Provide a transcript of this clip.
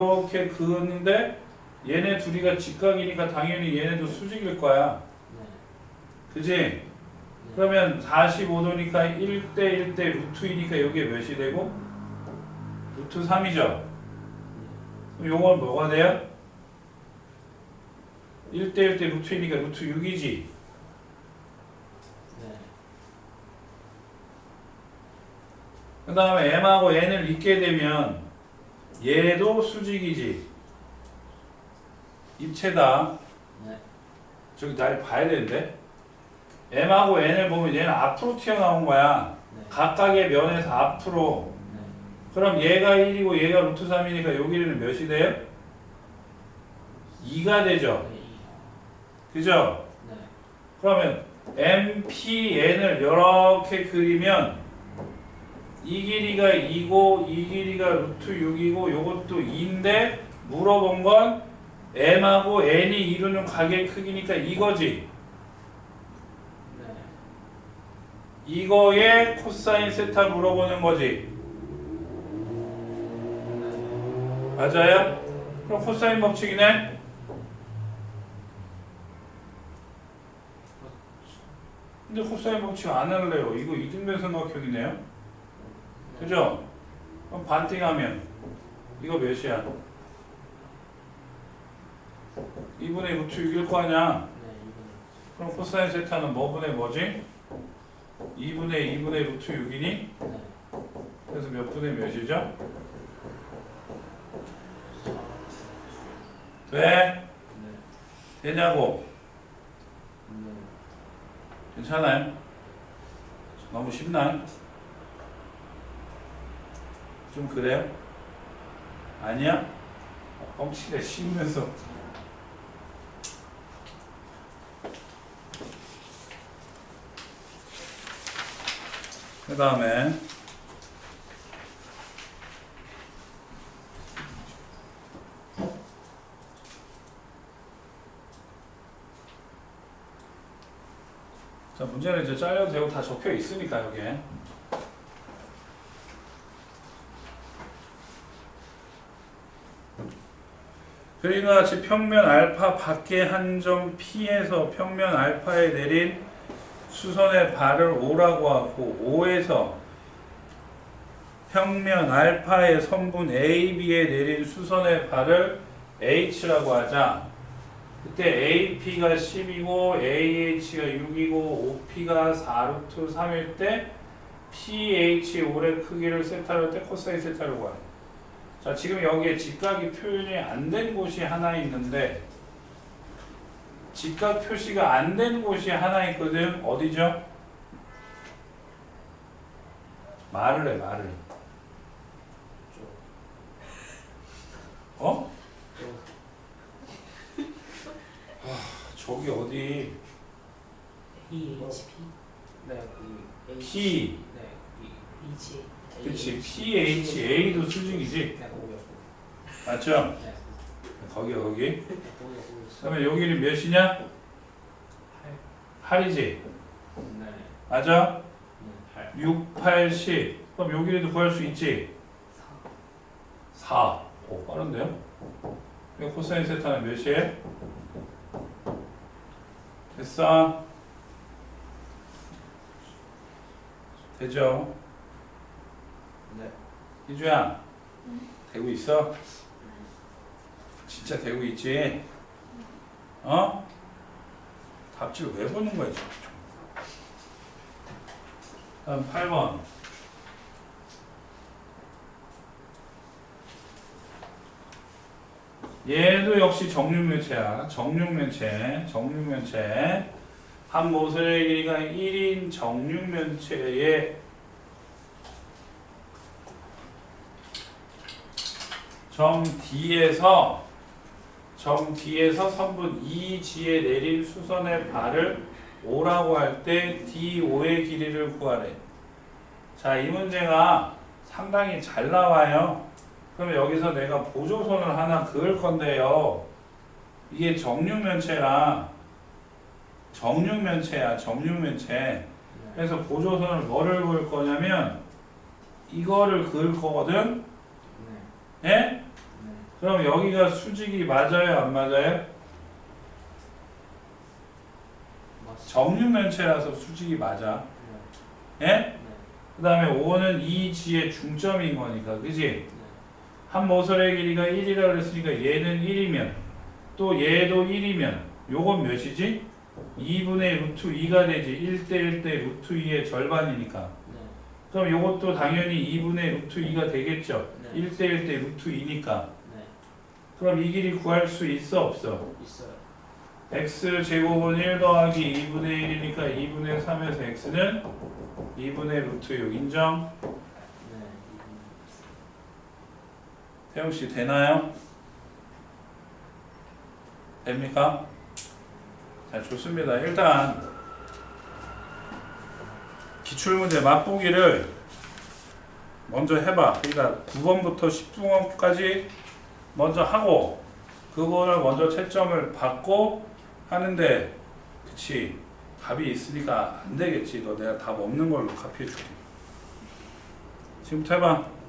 이렇게 그었는데 얘네 둘이가 직각이니까 당연히 얘네도 수직일 거야. 네. 그지? 그러면 45도니까 1대 1대 루트이니까 여기에 몇이 되고? 루트 3이죠? 그럼 요건 뭐가 돼요? 1대 1대 루트이니까 루트 6이지? 네. 그 다음에 m하고 n을 잇게 되면 얘도 수직이지? 입체다. 네. 저기 날 봐야 되는데 m하고 n을 보면 얘는 앞으로 튀어나온 거야 네. 각각의 면에서 앞으로 네. 그럼 얘가 1이고 얘가 루트 3이니까 여기는 몇이 돼요? 2가 되죠 네. 그죠? 네. 그러면 MPN을 이렇게 그리면 이 길이가 2고 이 길이가 루트 6이고 요것도 2인데 물어본 건 M하고 N이 이루는 가게 크기니까 이거지 네. 이거의 코사인 세타 물어보는 거지. 맞아요? 그럼 코사인 법칙이네? 근데 코사인 법칙 안 할래요. 이거 이등변 삼각형이네요. 그죠? 그럼 반띵하면 이거 몇이야? 2분의 루트 6일 거 아니야? 그럼 코사인 세타는 뭐분의 뭐지? 2분의 2분의 루트 6이니? 네. 그래서 몇 분의 몇이죠? 돼? 네. 되냐고? 네. 괜찮아요? 너무 쉽나요? 좀 그래요? 아니야? 뻥치래 씹으면서 그 다음에 자 문제는 이제 잘려도 되고 다 적혀 있으니까 여기에 그림과 같이 평면 알파 밖의 한점 P에서 평면 알파에 내린 수선의 발을 O라고 하고 O에서 평면 알파의 선분 AB에 내린 수선의 발을 H라고 하자. 그때 AP가 10이고 AH가 6이고 OP가 4루트 3일 때 PH 올의 크기를 세타로 할때 코사인 세타를 구하래. 자 지금 여기에 직각이 표현이 안 된 곳이 하나 있는데 직각 표시가 안 된 곳이 하나 있거든. 어디죠? 말을 해 말을. 저. 어? 저. 저기 어디 EHP 네. 그 H. P 네. 이. H 그치 PHA도 수직이지 네. 맞죠? 네. 거기 거기. 그러면 여기는 몇이냐? 8이지 네. 맞아? 네. 8. 6, 8, 10 그럼 여기라도 구할 수 있지? 4 오 빠른데요? 이 코사인 세타는 몇이에요? 됐어? 되죠? 네. 희주야 되고 있어? 진짜 되고 있지? 어? 답지를 왜 보는 거야 지금? 다음 8번 얘도 역시 정육면체야 정육면체 정육면체 한 모서리의 길이가 1인 정육면체의 점 D에서 점 D에서 선분 EG에 내린 수선의 발을 O라고 할 때 DO의 길이를 구하래. 자, 이 문제가 상당히 잘 나와요. 그럼 여기서 내가 보조선을 하나 그을 건데요. 이게 정육면체라 정육면체야, 정육면체. 네. 그래서 보조선을 뭐를 그을 거냐면 이거를 그을 거거든. 네. 그럼 여기가 수직이 맞아요, 안 맞아요? 정육면체라서 수직이 맞아. 네. 예? 네. 그 다음에 5는 이 지의 중점인 거니까, 그지? 네. 한 모서리의 길이가 1이라 그랬으니까 얘는 1이면 또 얘도 1이면 요건 몇이지? 2분의 루트 2가 되지 1대 1대 루트 2의 절반이니까 네. 그럼 요것도 당연히 2분의 루트 2가 되겠죠 네. 1대 1대 루트 2니까 네. 그럼 이 길이 구할 수 있어 없어? 있어요. x 제곱은 1 더하기 2분의 1이니까 2분의 3에서 x는 2분의 루트 6 인정? 네. 태용씨 되나요? 됩니까? 자 좋습니다. 일단 기출문제 맛보기를 먼저 해봐. 그러니까 9번부터 10번까지 먼저 하고 그거를 먼저 채점을 받고 하는데 그치 답이 있으니까 안 되겠지. 너 내가 답 없는 걸로 카피해 줄게. 지금부터 해봐.